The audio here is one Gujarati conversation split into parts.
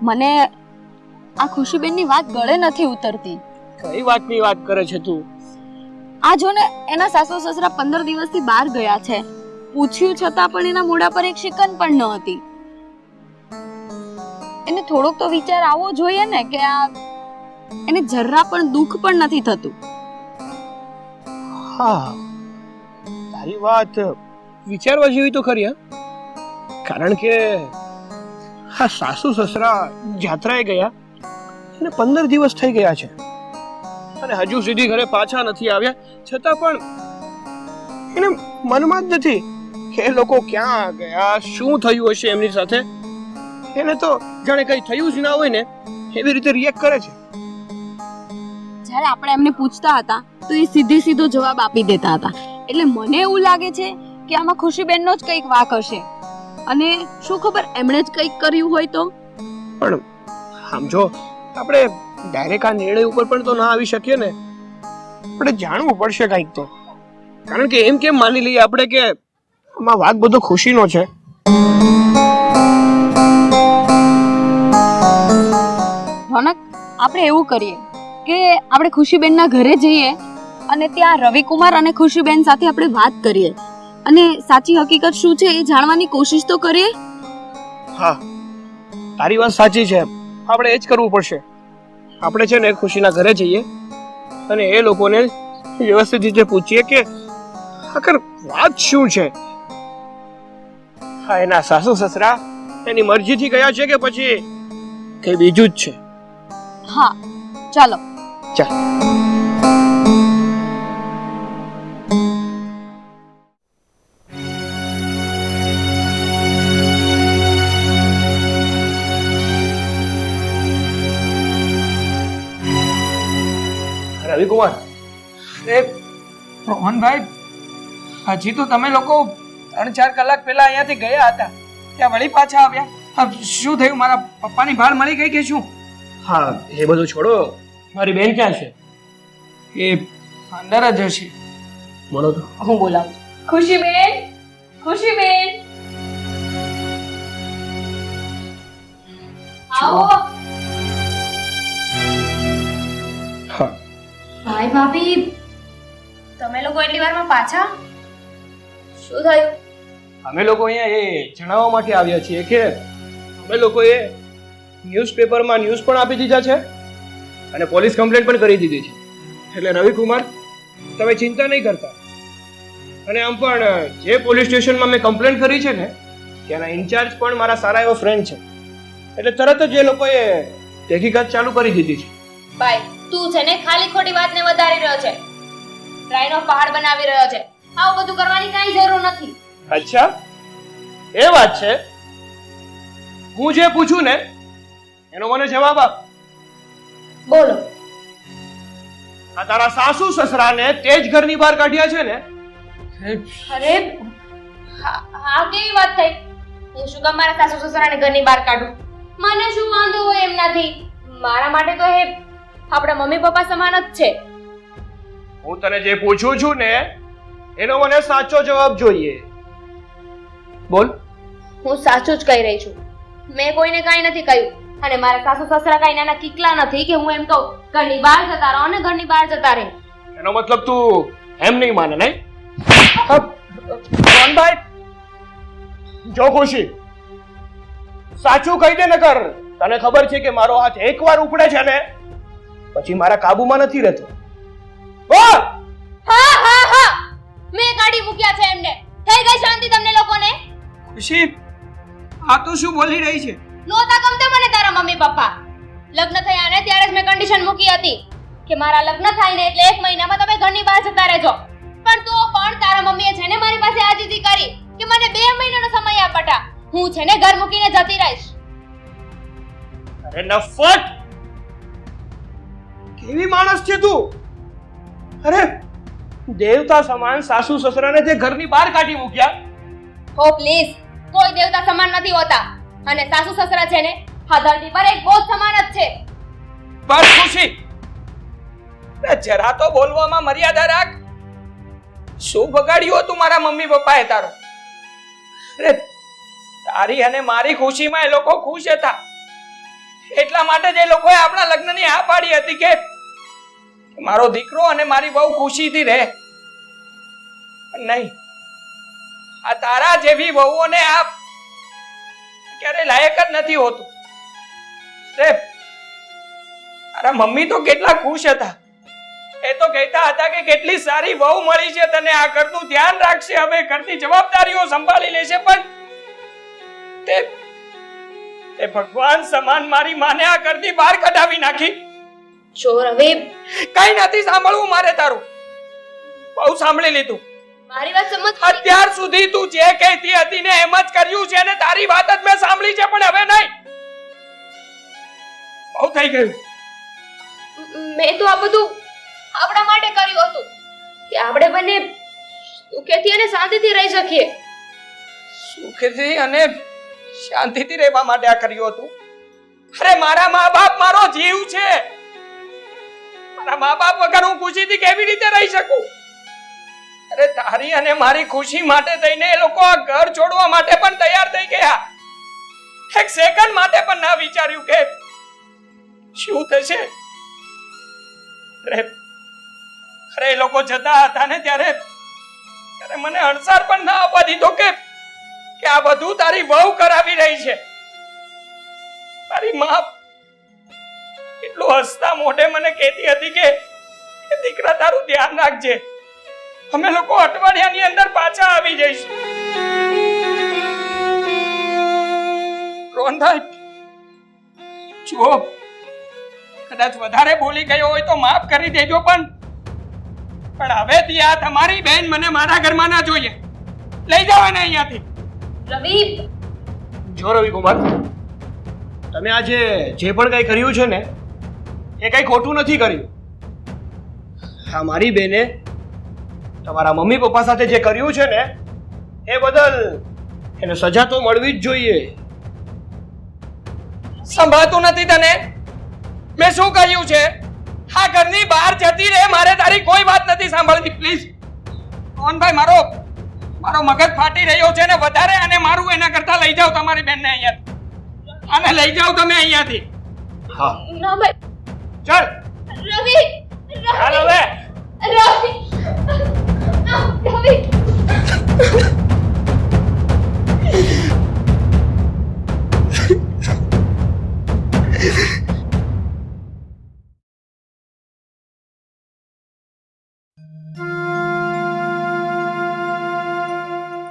મને આ ખુશીબેનની વાત ગળે નથી ઉતરતી. કઈ વાતની વાત કરે છે તું? આ જો ને એના સાસુ સસરા પંદર દિવસથી બહાર ગયા છે. પૂછ્યું છતાં પણ એના મોઢા પર એક શિકન પણ ન હતી. એને થોડોક તો વિચાર આવવો જોઈએ ને કે આ એને જરા પણ દુઃખ પણ નથી થતું. હા તારી વાત વિચારવા જેવી તો ખરી હા. કારણ કે હા, સાસુ સસરા જાત્રાએ ગયા અને પંદર દિવસ થઈ ગયા છે. અને હજુ સુધી ઘરે પાછા નથી આવ્યા. છતાં પણ એને મનમાં જ નથી કે એ લોકો ક્યાં ગયા, શું થયું હશે એમની સાથે. એને તો જાણે કઈ થયું જ ના હોય ને, એવી રીતે રિએક્ટ કરે છે. જ્યારે આપણે એમને પૂછતા હતા, તો એ સીધે સીધો જવાબ આપી દેતા હતા. એટલે મને એવું લાગે છે કે આમાં ખુશીબેનનો જ કંઈક વાક હશે. અને શું ખબર એમણે જ કંઈક કર્યું હોય તો? પણ આમ જો આપણે ડાયરેક્ટ આ નિર્ણય ઉપર પણ તો ના આવી શકીએ ને. આપણે જાણવું પડશે કંઈક તો. કારણ કે એમ કેમ માની લઈએ આપણે કે આમાં વાત બધો ખુશીનો છે. રોનક આપણે એવું કરીએ કે આપણે ખુશીબેનના ઘરે જઈએ અને ત્યાં રવિકુમાર અને ખુશીબેન સાથે આપણે વાત કરીએ. અને સાચી હકીકત શું છે એ જાણવાની કોશિશ તો કરીએ હા. તારી વાત સાચી છે. આપણે એ જ કરવું પડશે. આપણે છે ને ખુશીના ઘરે જઈએ અને એ લોકોને વ્યવસ્થિત રીતે પૂછીએ કે આખર વાત શું છે? હા એના સાસુ સસરા એની મરજીથી ગયા છે કે પછી કે બીજું જ છે? હા ચાલો. ચાલ. રોહનભાઈ હજી તો તમે લોકો ત્રણ ચાર કલાક પહેલા અહીંયાથી ગયા હતા. ત્યાં વળી પાછા આવ્યા. હા, શું થયું? મારા પપ્પાની ભાળ મળી ગઈ કે શું? હા એ બધું છોડો. મારી બેન ક્યાં છે? એ અંદર જ હશે. બોલો તો. હું બોલાવું ખુશીબેન ખુશીબેન આવો. હા. ભાઈ ભાભી તમે લોકો એટલી વારમાં પાછા? શું થયું? અમે લોકો અહીંયા એ જણાવવા માટે આવ્યા છીએ કે અમે લોકોએ ન્યૂઝપેપરમાં ન્યૂઝ પણ આપી દીધા છે અને પોલીસ કમ્પ્લેન્ટ પણ કરી દીધી છે. એટલે રવિકુમાર તમે ચિંતા નહીં કરતા. અને આમ પણ જે પોલીસ સ્ટેશનમાં મેં કમ્પ્લેન્ટ કરી છે ને ત્યાંના ઇન્ચાર્જ પણ મારા સારા એવો ફ્રેન્ડ છે. એટલે તરત જ એ લોકોએ તહેકીકાત ચાલુ કરી દીધી છે. ભાઈ તું છે ને ખાલી ખોટી વાતને વધારી રહ્યો છે. ટ્રાયનો પહાડ બનાવી રહ્યો છે. આવું બધું કરવાની કાંઈ જરૂર નથી. અચ્છા. એ વાત છે. હું જે પૂછું ને એનો મને જવાબ આપ. બોલો. આ તારા સાસુ સસરાને તે જ ઘરની બહાર કાઢ્યા છે ને? અરે હા હા, કેવી વાત થઈ? હું શું કામ મારા સાસુ સસરાને ઘરની બહાર કાઢું? મને શું વાંધો હોય એમનાથી મારા માટે તો એ આપણા મમ્મી પપ્પા સમાન જ છે. હું તને જે પૂછું છું ને એનો મને સાચો જવાબ જોઈએ. બોલ. હું સાચું જ કહી રહી છું. મેં કોઈને કાંઈ નથી કહ્યું. અને મારા સાસુ સસરા કાંઈ નાના કિકલા નથી કે હું એમ કહું ઘરની બહાર જતા રહો ને ઘરની બહાર જતા રહે. એનો મતલબ તું એમ નહીં માને નહીં? ભાઈ જો ખુશી. સાચું કહી દે ને કર તને ખબર છે કે મારો હાથ એકવાર ઉપડે છે ને પછી મારા કાબુમાં નથી રહેતો. બોલ! હા હા હા. મેં કાઢી મૂક્યા છે એમને. થઈ ગઈ શાંતિ તમને લોકોને? ખુશી આ તો શું બોલી રહી છે? નોતા ગમતા મને તારા મમ્મી પપ્પા. લગ્ન થયા ને ત્યારે જ મેં કન્ડિશન મૂકી હતી કે મારા લગ્ન થાય ને એટલે એક મહિનામાં તમે ઘરની બહાર જતા રહેજો. પણ તો પણ તારા મમ્મીએ છે ને મારી પાસે આજીજી કરી કે મને બે મહિનાનો સમય આપટા. હું છે ને ઘર મૂકીને જતી રહીશ. અરે નફટ કેવી માણસ છે તું? અરે દેવતા સમાન સાસુ સસરાને જે ઘરની બહાર કાઢી મૂક્યા. હો પ્લીઝ કોઈ દેવતા સમાન નથી હોતા. અને સાસુ સસરા છે ને આ ધરતી પર એક બોધ સમાન જ છે. બસ ખુશી જરા તો બોલવામાં મર્યાદા રાખ. શું બગાડ્યું હતું મારા મમ્મી પપ્પાએ તારો? અરે તારી અને મારી ખુશીમાં એ લોકો ખુશ હતા. એટલા માટે જ એ લોકોએ આપણા લગ્નની આ પાડી હતી કે મારો દીકરો અને મારી બહુ ખુશીથી રહે. નહીં. આ તારા જેવી વહુઓને આ ક્યારે લાયક જ નથી હોતું. રે તારા મમ્મી તો કેટલા ખુશ હતા. એ તો કહેતા હતા કે કેટલી સારી વહુ મળી છે, તને આ ઘરનું ધ્યાન રાખશે હવે ઘરની જવાબદારીઓ સંભાળી લેશે, પણ તે તે ભગવાન સમાન મારી માને આ ઘરની બહાર કઢાવી નાખી. જો હવે કઈ નથી સાંભળવું મારે તારું. બહુ સાંભળી લીધું. મારી વાત સમજ અત્યાર સુધી તું જે કહેતી હતી ને એમ જ કર્યું છે ને તારી વાત જ મેં સાંભળી છે પણ હવે નહીં. બહુ થઈ ગયું. મેં તો આ બધું આપણા માટે કર્યું હતું. કે આપણે બંને સુખેથી અને શાંતિથી રહી શકીએ. સુખેથી અને શાંતિથી રહેવા માટે આ કર્યું હતું. અરે મારા મા બાપ મારો જીવ છે. મારા મા બાપ વગર હું ખુશીથી કેવી રીતે રહી શકું? અરે તારી અને મારી ખુશી માટે થઈને એ લોકો આ ઘર છોડવા માટે પણ તૈયાર થઈ ગયા. એક સેકન્ડ માટે પણ ના વિચાર્યું કે શું થશે? અરે અરે એ લોકો જતા હતા ને ત્યારે ત્યારે મને અણસાર પણ ના આપવા દીધો કે કે આ બધું તારી વહુ કરાવી રહી છે. તારી માં એટલું હસતા મોઢે મને કહેતી હતી કે દીકરા તારું ધ્યાન રાખજે. અમે લોકો અઠવાડિયાની અંદર પાછા આવી જઈશું. રોહનભાઈ જુઓ કદાચ વધારે બોલી ગયો હોય તો માફ કરી દેજો પણ પણ હવેથી આ તમારી બેન મને મારા ઘરમાં ના જોઈએ. લઈ જાવ એને અહીંયાથી. રવિ જો રવિ કુમાર તમે આજે જે પણ કંઈ કર્યું છે ને એ કંઈ ખોટું નથી કર્યું. હા મારી બેને તમારા મમ્મી પપ્પા સાથે જે કર્યું છે ને એ બદલ એને સજા તો મળવી જ જોઈએ. સંભળાતું નથી તને? મેં શું કહ્યું છે? આ ઘરની બહાર જતી રહે મારે તારી કોઈ વાત નથી સાંભળતી પ્લીઝ. મોહનભાઈ મારો મારો મગજ ફાટી રહ્યો છે ને વધારે અને મારું એના કરતા લઈ જાઓ તમારી બેનને અહીંયા. અને લઈ જાઓ તમે અહીંયાથી. હા. ના ભાઈ. ચાલ. રવિ ચાલ હવે રવિ. રવિ.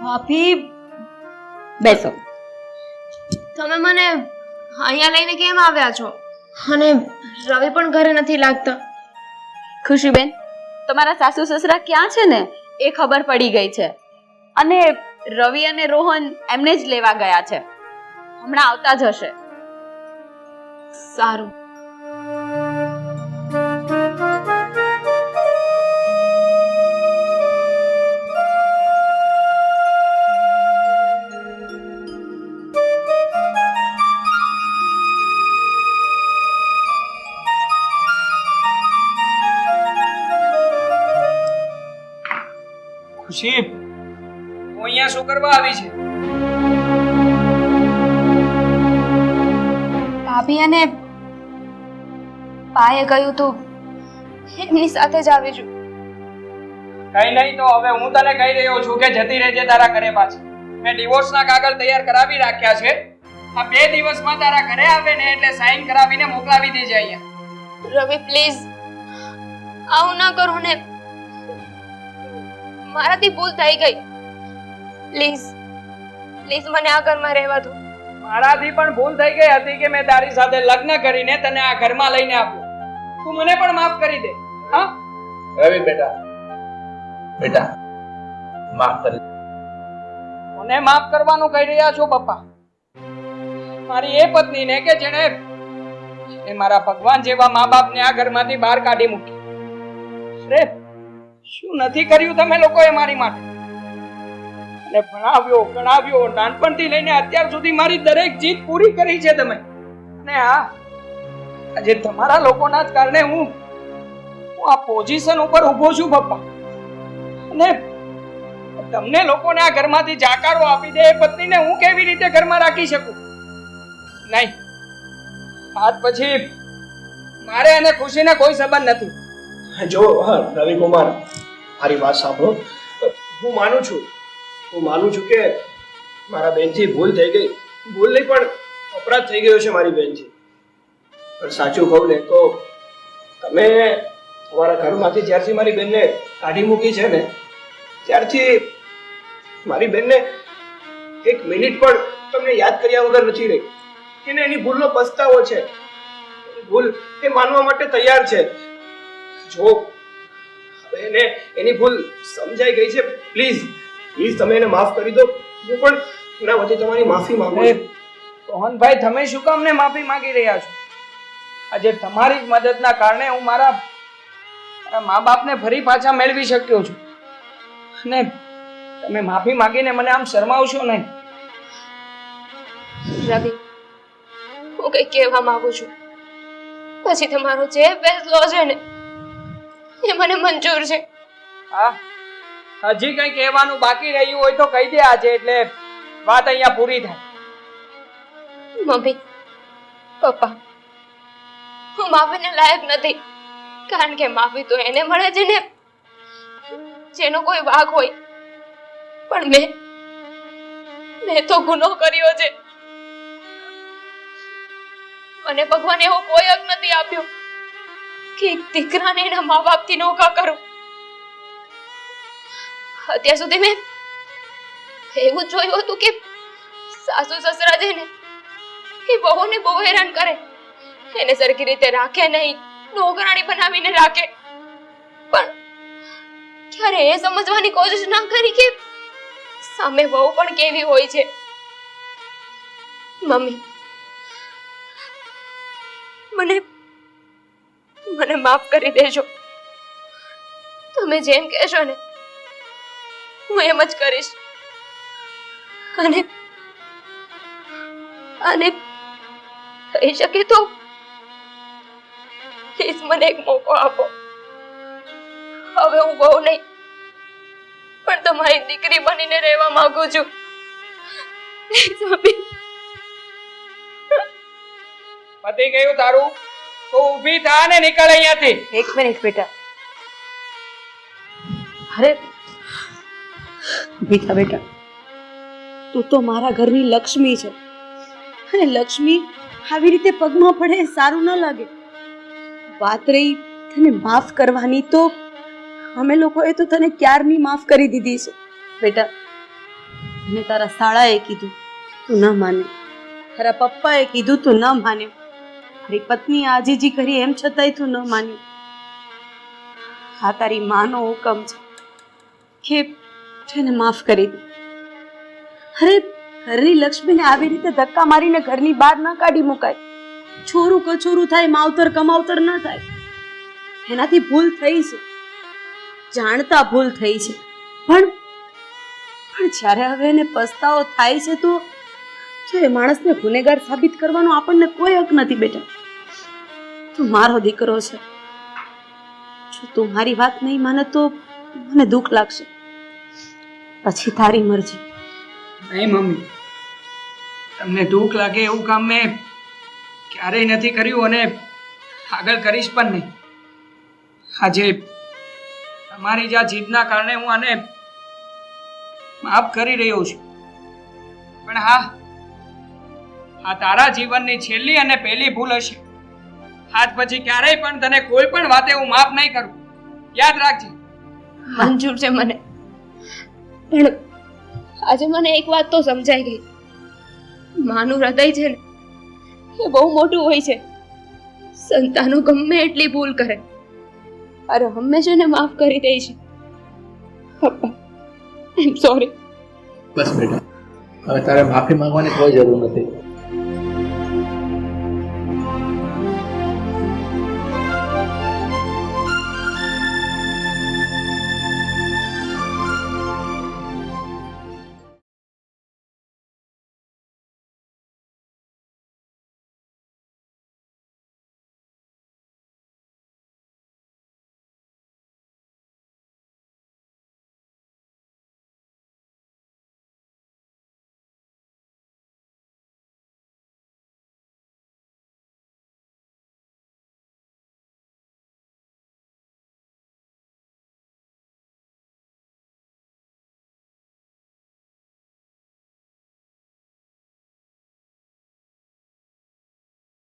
ભાભી બેસો. તમે મને અહીંયા લઈને કેમ આવ્યા છો? અને રવિ પણ ઘરે નથી લાગતા. ખુશીબેન તમારા સાસુ સસરા ક્યાં છે ને? એ ખબર પડી ગઈ છે. અને રવિ અને રોહન એમને જ લેવા ગયા છે. હમણાં આવતા જ હશે. સારું. ખુશી હું અહીંયા શું કરવા આવી છે? ભાભી અને પાએ કહ્યું તું એમની સાથે જ આવી છું. કઈ નહીં તો હવે હું તને કહી રહ્યો છું કે જતી રહેજે તારા ઘરે પાછી. મેં ડિવોર્સના કાગળ તૈયાર કરાવી રાખ્યા છે. આ બે દિવસમાં તારા ઘરે આવે ને એટલે સાઈન કરાવીને મોકલાવી દેજે અહીંયા. રવિ પ્લીઝ આવું ના કરો ને. મારાથી ભૂલ થઈ ગઈ. પ્લીઝ પ્લીઝ મને આ ઘરમાં રહેવા દો. મારાથી પણ ભૂલ થઈ ગઈ હતી કે મેં તારી સાથે લગ્ન કરીને તને આ ઘરમાં લઈને આપ્યો તું મને પણ માફ કરી દે. હા? રવિ બેટા બેટા માફ કરી મને માફ કરવાનું કહી રહ્યા છો પપ્પા. મારી એ પત્નીને કે જેણે એ મારા ભગવાન જેવા મા બાપને આ ઘરમાંથી બહાર કાઢી મૂકી. અરે શું નથી કર્યું તમે લોકોએ મારી માટે? અને ભણાવ્યો, ગણાવ્યો, નાનપણથી લઈને અત્યાર સુધી મારી દરેક જીત પૂરી કરી છે તમે. અને આ, આજે તમારા લોકોના જ કારણે હું હું આ પોઝિશન ઉપર ઊભો છું પપ્પા. અને તમને લોકોને આ ઘરમાંથી જાકારો આપી દે એ પત્નીને હું કેવી રીતે ઘરમાં રાખી શકું? નહીં. આજ પછી મારે અને ખુશીને કોઈ સંબંધ નથી. જો રવિકુમાર મારી વાત સાંભળો. હું માનું છું, હું માનું છું કે મારા બેનથી ભૂલ થઈ ગઈ. ભૂલ નહીં, પણ અપરાધ થઈ ગયો છે મારી બેનથી. પણ સાચું કહું ને તો તમે તમારા ઘરમાંથી જ્યારથી મારી બેનને કાઢી મૂકી છે ને, ત્યારથી મારી બેનને એક મિનિટ પણ તમને યાદ કર્યા વગર નથી રહી. એને એની ભૂલનો પસ્તાવો છે. ભૂલ એ માનવા માટે તૈયાર છે. જો એને એની ભૂલ સમજાઈ ગઈ છે. પ્લીઝ પ્લીઝ તમે એને માફ કરી દો. હું પણ એના વચ્ચે તમારી માફી માંગુ છું. રોહનભાઈ તમે શું કામ ને માફી માંગી રહ્યા છો? આજે તમારી જ મદદના કારણે હું મારા મારા મા બાપને ફરી પાછા મેળવી શક્યો છું. અને તમે માફી માંગીને મને આમ શરમાવશો નહીં. રવિ હું કઈ કહેવા માંગુ છું. પછી તમારો જે ફેસલો છે ને એ મને મંજૂર છે. હા. હજી કંઈ કહેવાનું બાકી રહ્યું હોય તો કહી દે આજે એટલે વાત અહીંયા પૂરી થાય. મમ્મી પપ્પા હું માફીને લાયક નથી કારણ કે માફી તો એને મળે છે ને. જેનો કોઈ વાગ હોય. પણ મેં મેં તો ગુનો કર્યો છે. મને ભગવાન એવો કોઈ હક નથી આપ્યો. કે એક દીકરાને એના મા બાપથી નોકા કરું. અત્યાર સુધી મેં એવું જોયું હતું કે સાસુ સસરા છે ને એ બહુને બહુ હેરાન કરે. એને સરખી રીતે રાખે નહીં, નોકરાણી બનાવીને રાખે. પણ ક્યારે એ સમજવાની કોશિશ ના કરી કે સામે બહુ પણ કેવી હોય છે? મમ્મી, મને મને માફ કરી દેજો. તમે જેમ કહેશો ને, હું એમ જ કરીશ. અને અને થઈ શકે તો પ્લીઝ મને એક મોકો આપો. હવે હું બહુ નહીં, પણ તમારી દીકરી બનીને રહેવા માંગુ છું. પતી ગયું તારું? તો ઊભી થા ને નીકળ અહીંયાથી. એક મિનિટ બેટા. અરે, બેટા બેટા, તું તો મારા ઘરની લક્ષ્મી છે. અને લક્ષ્મી આવી રીતે પગમાં પડે સારું ન લાગે. વાત રહી તને માફ કરવાની તો અમે લોકોએ તો તને ક્યારની માફ કરી દીધી છે. બેટા અને તારા શાળાએ કીધું તું ન માને. તારા પપ્પાએ કીધું તું ન માન્યો તારી પત્ની આજીજી કરી એમ છતાંય તું ન માન્યું. હા, તારી માનો હુકમ છે કે તેને માફ કરી દે અરે, ઘરની લક્ષ્મીને આવી રીતે ધક્કા મારીને ઘરની બહાર ન કાઢી મુકાય. છોરું કછોરું થાય, માવતર કમાવતર ન થાય. એનાથી ભૂલ થઈ છે. જાણતા ભૂલ થઈ છે. પણ પણ જ્યારે હવે એને પસ્તાવો થાય છે તો તો એ માણસને ગુનેગાર સાબિત કરવાનો આપણને કોઈ હક નથી બેટા. તું મારો દીકરો છે. જો તું મારી વાત નહીં માને તો મને દુઃખ લાગશે. પછી તારી મરજી. નહીં મમ્મી. તમને દુઃખ લાગે એવું કામ મેં ક્યારેય નથી કર્યું અને આગળ કરીશ પણ નહીં. આજે તમારી જ આ જીદના કારણે હું આને માફ કરી રહ્યો છું. પણ હા, આ તારા જીવનની છેલ્લી અને પહેલી ભૂલ હશે. આજ પછી ક્યારેય પણ તને કોઈ પણ વાતે હું માફ નહીં કરું. યાદ રાખજે. મંજૂર છે મને. પણ આજે મને એક વાત તો સમજાઈ ગઈ. માનું હૃદય છે ને એ બહુ મોટું હોય છે. સંતાનો ગમે એટલી ભૂલ કરે. અરે હંમેશા ને માફ કરી દે છે. પપ્પા આઈ એમ સોરી બસ બેટા હવે તારે માફી માંગવાની કોઈ જરૂર નથી.